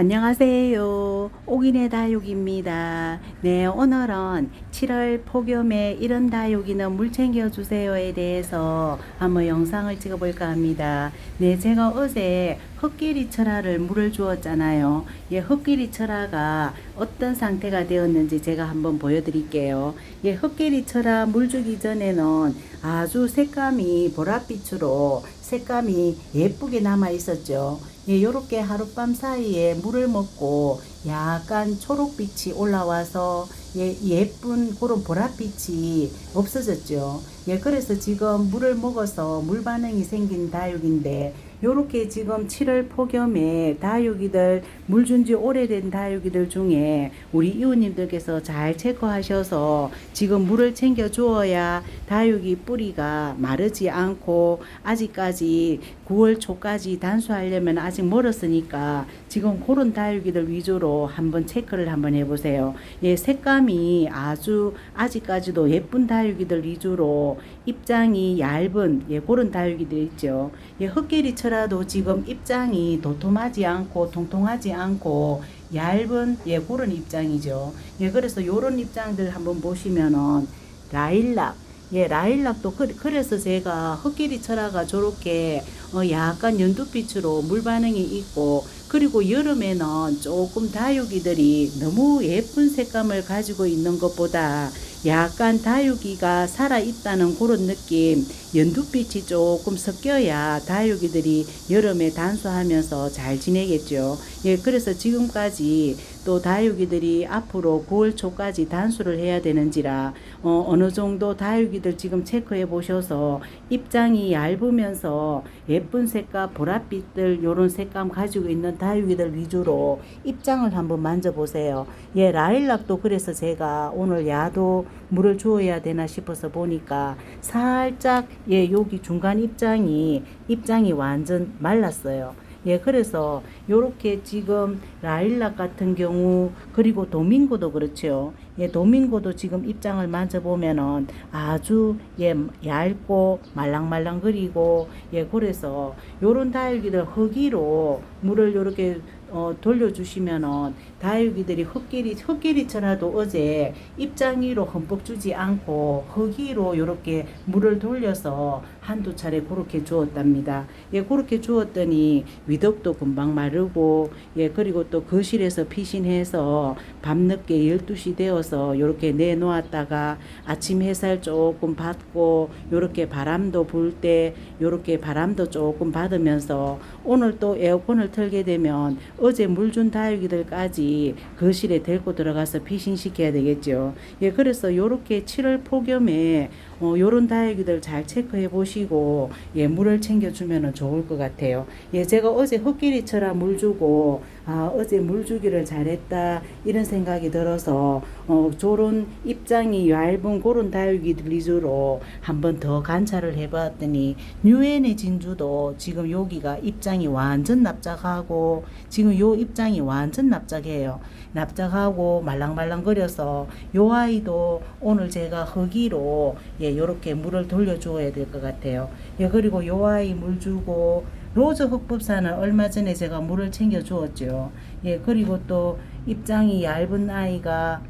안녕하세요. 옥인의 다육입니다. 네, 오늘은 7월 폭염에 이런 다육이는 물 챙겨주세요에 대해서 한번 영상을 찍어볼까 합니다. 네, 제가 어제 흑기리 철화를 물을 주었잖아요. 예, 흑기리 철화가 어떤 상태가 되었는지 제가 한번 보여드릴게요. 예, 흑기리 철화 물 주기 전에는 아주 색감이 보랏빛으로 색감이 예쁘게 남아 있었죠. 예, 요렇게 하룻밤 사이에 물을 먹고 약간 초록빛이 올라와서 예, 예쁜 그런 보랏빛이 없어졌죠. 예, 그래서 지금 물을 먹어서 물 반응이 생긴 다육인데 요렇게 지금 7월 폭염에 다육이들 물 준 지 오래된 다육이들 중에 우리 이웃님들께서 잘 체크하셔서 지금 물을 챙겨 주어야 다육이 뿌리가 마르지 않고 아직까지 9월 초까지 단수하려면 아직 멀었으니까 지금 그런 다육이들 위주로 한번 체크를 한번 해보세요. 예, 색감이 아주 아직까지도 예쁜 다육이들 위주로 입장이 얇은 예, 그런 다육이들 있죠. 예, 흑계리 철화도 지금 입장이 도톰하지 않고 통통하지 않고 얇은 예, 그런 입장이죠. 예, 그래서 요런 입장들 한번 보시면은 라일락 예, 라일락도 그, 그래서 제가 흑기리 철화가 저렇게 어, 약간 연두빛으로 물 반응이 있고 그리고 여름에는 조금 다육이들이 너무 예쁜 색감을 가지고 있는 것보다 약간 다육이가 살아 있다는 그런 느낌, 연두빛이 조금 섞여야 다육이들이 여름에 단수하면서 잘 지내겠죠. 예, 그래서 지금까지 또 다육이들이 앞으로 9월 초까지 단수를 해야 되는지라 어, 어느 정도 다육이들 지금 체크해 보셔서 입장이 얇으면서 예쁜 색감, 보랏빛들 요런 색감 가지고 있는 다육이들 위주로 입장을 한번 만져보세요. 예, 라일락도 그래서 제가 오늘 야도 물을 주어야 되나 싶어서 보니까 살짝 예, 여기 중간 입장이 입장이 완전 말랐어요. 예, 그래서 요렇게 지금 라일락 같은 경우 그리고 도밍고도 그렇죠. 예, 도밍고도 지금 입장을 만져보면은 아주 예, 얇고 말랑말랑거리고 예, 그래서 요런 다육이들 흙이로 물을 요렇게 어, 돌려주시면은 다육이들이 흙길이 흙길이처라도 어제 입장 위로 흠뻑 주지 않고 흙위로 이렇게 물을 돌려서 한두 차례 그렇게 주었답니다. 예, 그렇게 주었더니 위덕도 금방 마르고 예, 그리고 또 거실에서 피신해서 밤늦게 12시 되어서 이렇게 내놓았다가 아침 햇살 조금 받고 요렇게 바람도 불때 요렇게 바람도 조금 받으면서 오늘 또 에어컨을 틀게 되면 어제 물 준 다육이들까지 거실에 데리고 들어가서 피신시켜야 되겠죠. 예, 그래서 요렇게 7월 폭염에 어, 요런 다육이들 잘 체크해 보시고 예, 물을 챙겨 주면 좋을 것 같아요. 예, 제가 어제 흙길이처럼 물 주고 아, 어제 물 주기를 잘했다 이런 생각이 들어서 어, 저런 입장이 얇은 그런 다육이들 위주로 한번 더 관찰을 해봤더니 뉴엔의 진주도 지금 여기가 입장이 완전 납작하고 지금 요 입장이 완전 납작해요. 납작하고 말랑말랑거려서 요 아이도 오늘 제가 허기로 예 요렇게 물을 돌려주어야 될 것 같아요. 예 그리고 요 아이 물 주고 로즈 흑법사는 얼마 전에 제가 물을 챙겨 주었죠. 예 그리고 또 입장이 얇은 아이가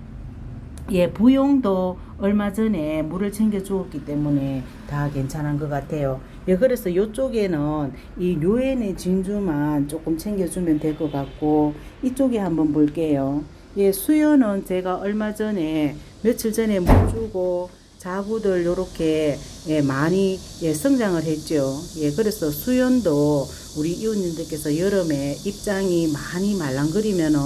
예, 부용도 얼마 전에 물을 챙겨 주었기 때문에 다 괜찮은 것 같아요. 예, 그래서 요쪽에는 이 류엔의 진주만 조금 챙겨주면 될 것 같고, 이쪽에 한번 볼게요. 예, 수연은 제가 얼마 전에, 며칠 전에 물 주고, 자구들 요렇게 예, 많이 예, 성장을 했죠. 예, 그래서 수연도 우리 이웃님들께서 여름에 입장이 많이 말랑거리면은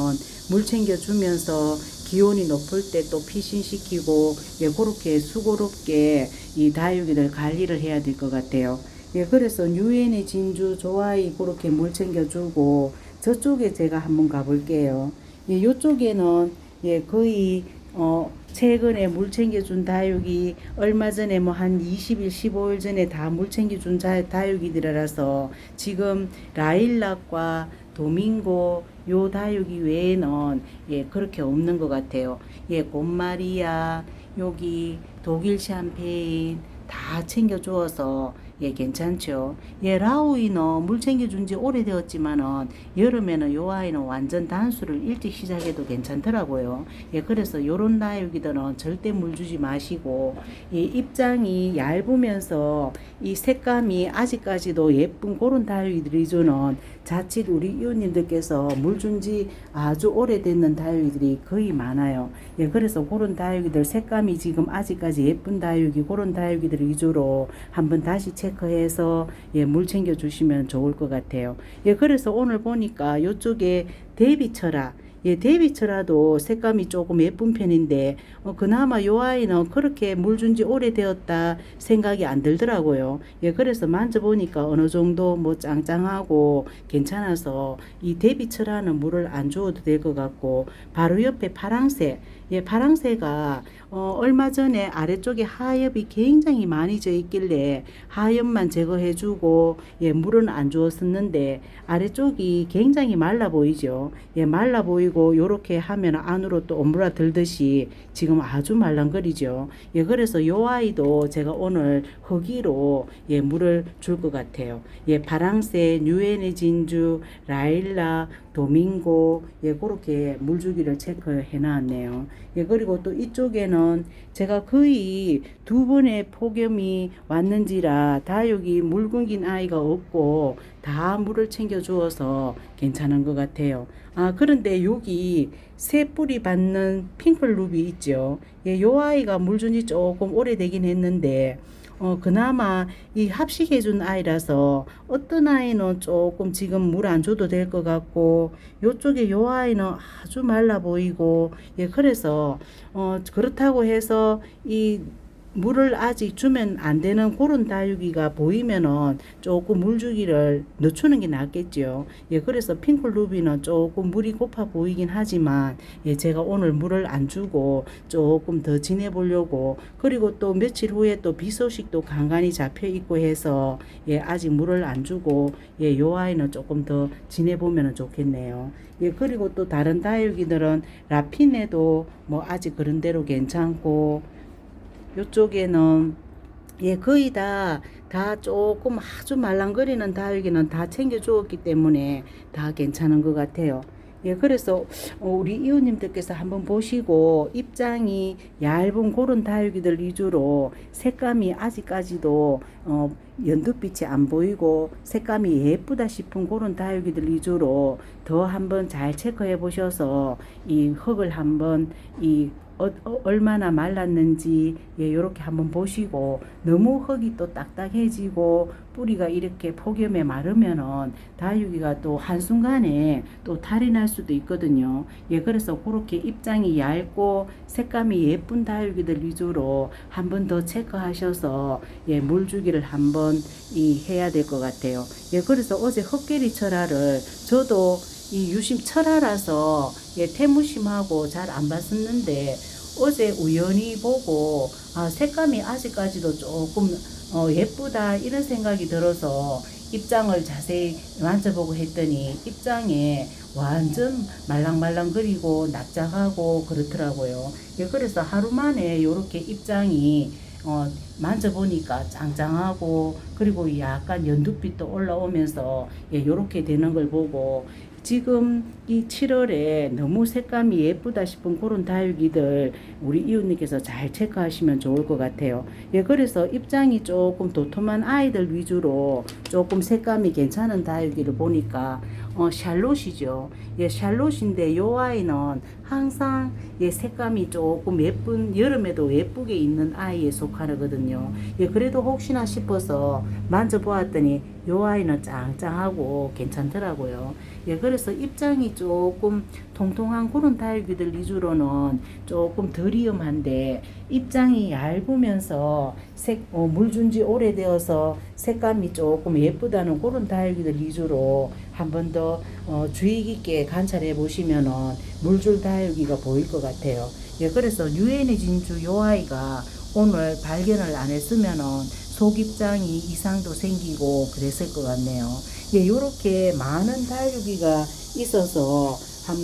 물 챙겨주면서 기온이 높을 때 또 피신시키고 예, 그렇게 수고롭게 이 다육이들 관리를 해야 될 것 같아요. 예, 그래서 유엔의 진주 좋아이 그렇게 물 챙겨주고 저쪽에 제가 한번 가볼게요. 예, 요쪽에는 예, 거의 어, 최근에 물 챙겨준 다육이 얼마 전에 뭐 한 20일, 15일 전에 다 물 챙겨준 자- 다육이들이라서 지금 라일락과 도밍고 요 다육이 외에는 예 그렇게 없는 것 같아요. 예 곰마리아 여기 독일 샴페인 다 챙겨 주어서 예, 괜찮죠. 예, 라우이는 물 챙겨준 지 오래되었지만은 여름에는 요 아이는 완전 단수를 일찍 시작해도 괜찮더라고요. 예, 그래서 요런 다육이들은 절대 물 주지 마시고 이 입장이 얇으면서 이 색감이 아직까지도 예쁜 그런 다육이들 위주는 자칫 우리 이웃님들께서 물 준 지 아주 오래됐는 다육이들이 거의 많아요. 예, 그래서 그런 다육이들 색감이 지금 아직까지 예쁜 다육이 그런 다육이들 위주로 한번 다시 체크해서 예, 물 챙겨 주시면 좋을 것 같아요. 예, 그래서 오늘 보니까 요쪽에 데비처라 예, 데비처라도 색감이 조금 예쁜 편인데 어, 그나마 요 아이는 그렇게 물 준 지 오래되었다 생각이 안 들더라고요. 예, 그래서 만져보니까 어느 정도 뭐 짱짱하고 괜찮아서 이 데비처라는 물을 안 줘도 될 것 같고 바로 옆에 파랑새 예, 파랑새가 어, 얼마 전에 아래쪽에 하엽이 굉장히 많이 져 있길래 하엽만 제거해주고 예, 물은 안 주었었는데 아래쪽이 굉장히 말라 보이죠. 예, 말라 보이 고 요렇게 하면 안으로 또 오므라 들듯이 지금 아주 말랑거리죠. 예, 그래서 요 아이도 제가 오늘 허기로 예, 물을 줄 것 같아요. 예, 파랑새, 뉴에네 진주, 라일라, 도밍고 예, 그렇게 물주기를 체크해 놨네요. 예, 그리고 또 이쪽에는 제가 거의 두 번의 폭염이 왔는지라 다육이 물 굶긴 아이가 없고 다 물을 챙겨 주어서 괜찮은 것 같아요. 아, 그런데 여기 새 뿌리 받는 핑클 룹이 있죠. 예, 요 아이가 물준지 조금 오래되긴 했는데 어, 그나마 이 합식해준 아이라서 어떤 아이는 조금 지금 물 안 줘도 될 것 같고 요쪽에 요 아이는 아주 말라 보이고 예 그래서 어 그렇다고 해서 이 물을 아직 주면 안 되는 그런 다육이가 보이면은 조금 물 주기를 늦추는 게 낫겠죠. 예, 그래서 핑클루비는 조금 물이 고파 보이긴 하지만 예, 제가 오늘 물을 안 주고 조금 더 지내보려고 그리고 또 며칠 후에 또 비 소식도 간간히 잡혀 있고 해서 예, 아직 물을 안 주고 예, 요 아이는 조금 더 지내보면 좋겠네요. 예, 그리고 또 다른 다육이들은 라핀에도 뭐 아직 그런 대로 괜찮고 요쪽에는 예 거의 다 다 조금 아주 말랑거리는 다육이는 다 챙겨 주었기 때문에 다 괜찮은 것 같아요. 예, 그래서 어, 우리 이웃님들께서 한번 보시고 입장이 얇은 그런 다육이들 위주로 색감이 아직까지도 어, 연두빛이 안 보이고 색감이 예쁘다 싶은 그런 다육이들 위주로 더 한번 잘 체크해 보셔서 이 흙을 한번 이 어, 어, 얼마나 말랐는지 예, 요렇게 한번 보시고 너무 흙이 또 딱딱해지고 뿌리가 이렇게 폭염에 마르면은 다육이가 또 한순간에 또 탈이 날 수도 있거든요. 예, 그래서 그렇게 입장이 얇고 색감이 예쁜 다육이들 위주로 한 번 더 체크하셔서 예, 물 주기를 한번 이 해야 될 것 같아요. 예, 그래서 어제 헛개리 철화를 저도 이 유심 철화라서 예, 태무심하고 잘 안 봤었는데 어제 우연히 보고 아, 색감이 아직까지도 조금 어, 예쁘다 이런 생각이 들어서 입장을 자세히 만져보고 했더니 입장에 완전 말랑말랑거리고 납작하고 그렇더라고요. 예, 그래서 하루 만에 이렇게 입장이 어, 만져보니까 짱짱하고 그리고 약간 연두빛도 올라오면서 예, 요렇게 되는 걸 보고 지금 이 7월에 너무 색감이 예쁘다 싶은 그런 다육이들 우리 이웃님께서 잘 체크하시면 좋을 것 같아요. 예, 그래서 입장이 조금 도톰한 아이들 위주로 조금 색감이 괜찮은 다육이를 보니까 어, 샬롯이죠. 예, 샬롯인데 요 아이는 항상 예, 색감이 조금 예쁜 여름에도 예쁘게 있는 아이에 속하거든요. 예, 그래도 혹시나 싶어서 만져보았더니 요 아이는 짱짱하고 괜찮더라고요. 예, 그래서 입장이 조금 통통한 그런 다육이들 위주로는 조금 덜 위험한데 입장이 얇으면서 색, 어, 물준 지 오래되어서 색감이 조금 예쁘다는 그런 다육이들 위주로 한 번더 어, 주의 깊게 관찰해 보시면은 물줄 다육이가 보일 것 같아요. 예, 그래서 유엔의 진주 요 아이가 오늘 발견을 안 했으면은 속입장이 이상도 생기고 그랬을 것 같네요. 예, 요렇게 많은 다육이가 있어서 한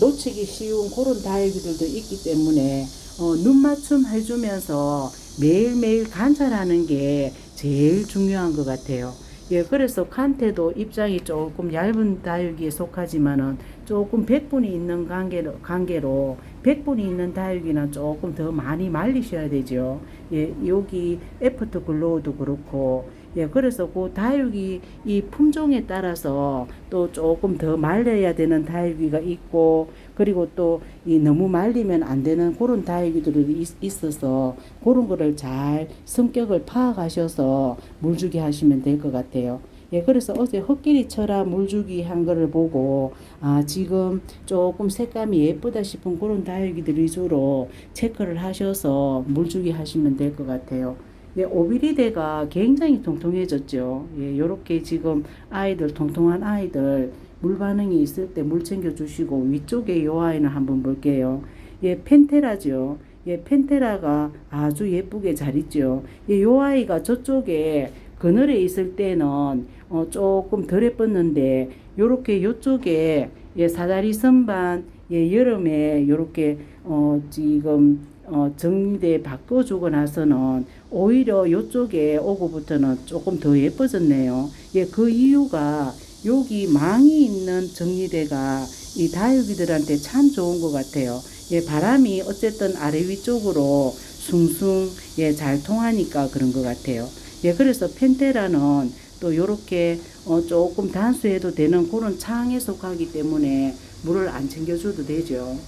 놓치기 쉬운 그런 다육이들도 있기 때문에 어, 눈 맞춤 해주면서 매일매일 관찰하는 게 제일 중요한 것 같아요. 예, 그래서 칸테도 입장이 조금 얇은 다육이에 속하지만은 조금 백분이 있는 관계로, 관계로 백분이 있는 다육이는 조금 더 많이 말리셔야 되죠. 예, 여기 애프터 글로우도 그렇고 예, 그래서 그 다육이 이 품종에 따라서 또 조금 더 말려야 되는 다육이가 있고 그리고 또 이 너무 말리면 안 되는 그런 다육이들이 있- 있어서 그런 거를 잘 성격을 파악하셔서 물주기 하시면 될 것 같아요. 예, 그래서 어제 헛길이 쳐라 물주기 한 거를 보고, 아, 지금 조금 색감이 예쁘다 싶은 그런 다육이들 위주로 체크를 하셔서 물주기 하시면 될 것 같아요. 예, 오비리데가 굉장히 통통해졌죠. 예, 요렇게 지금 아이들, 통통한 아이들, 물 반응이 있을 때 물 챙겨 주시고, 위쪽에 요 아이는 한번 볼게요. 예, 펜테라죠. 예, 펜테라가 아주 예쁘게 잘 있죠. 예, 요 아이가 저쪽에 그늘에 있을 때는 어, 조금 덜 예뻤는데 요렇게 요쪽에 예, 사다리 선반 예, 여름에 요렇게 어, 지금 어, 정리돼 바꿔주고 나서는 오히려 요쪽에 오고부터는 조금 더 예뻐졌네요. 예, 그 이유가 여기 망이 있는 정리대가 이 다육이들한테 참 좋은 것 같아요. 예, 바람이 어쨌든 아래 위쪽으로 숭숭 예, 잘 통하니까 그런 것 같아요. 예, 그래서 펜테라는 또 요렇게 어, 조금 단수해도 되는 그런 창에 속하기 때문에 물을 안 챙겨줘도 되죠.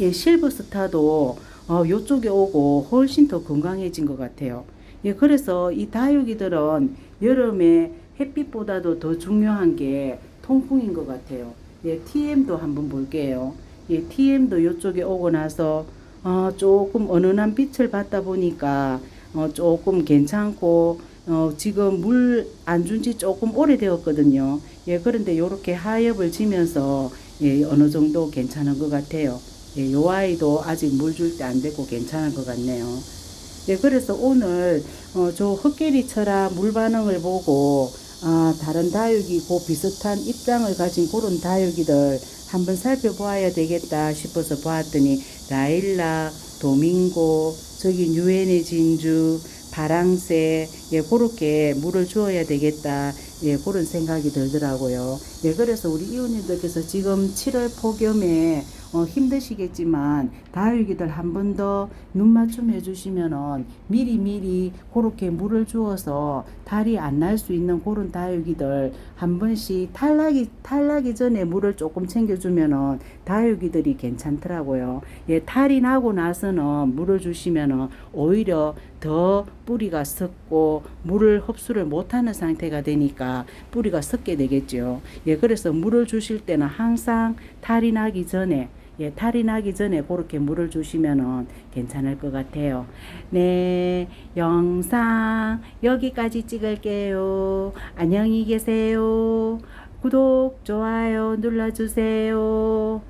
예, 실버스타도 어, 요쪽에 오고 훨씬 더 건강해진 것 같아요. 예, 그래서 이 다육이들은 여름에 햇빛보다도 더 중요한 게 통풍인 것 같아요. 예, TM도 한번 볼게요. 예, TM도 요쪽에 오고 나서 어, 조금 은은한 빛을 받다 보니까 어, 조금 괜찮고 어, 지금 물 안 준 지 조금 오래되었거든요. 예, 그런데 요렇게 하엽을 지면서 예, 어느 정도 괜찮은 것 같아요. 예, 요 아이도 아직 물 줄 때 안 되고 괜찮은 것 같네요. 예, 그래서 오늘 어, 저 헛개리 철아 물 반응을 보고 아, 다른 다육이 그 비슷한 입장을 가진 그런 다육이들 한번 살펴보아야 되겠다 싶어서 보았더니 라일락, 도밍고, 저기 유엔의 진주, 바랑새, 예, 그렇게 물을 주어야 되겠다. 예, 그런 생각이 들더라고요. 예, 그래서 우리 이웃님들께서 지금 7월 폭염에 어, 힘드시겠지만 다육이들 한 번 더 눈 맞춤 해주시면은 미리 미리 그렇게 물을 주어서 달이 안 날 수 있는 그런 다육이들 한 번씩 탈락이 탈락이 전에 물을 조금 챙겨주면은 다육이들이 괜찮더라고요. 예, 탈이 나고 나서는 물을 주시면은 오히려 더 뿌리가 썩고 물을 흡수를 못하는 상태가 되니까 뿌리가 썩게 되겠죠. 예, 그래서 물을 주실 때는 항상 탈이 나기 전에 예, 탈이 나기 전에 그렇게 물을 주시면은 괜찮을 것 같아요. 네, 영상 여기까지 찍을게요. 안녕히 계세요. 구독, 좋아요 눌러주세요.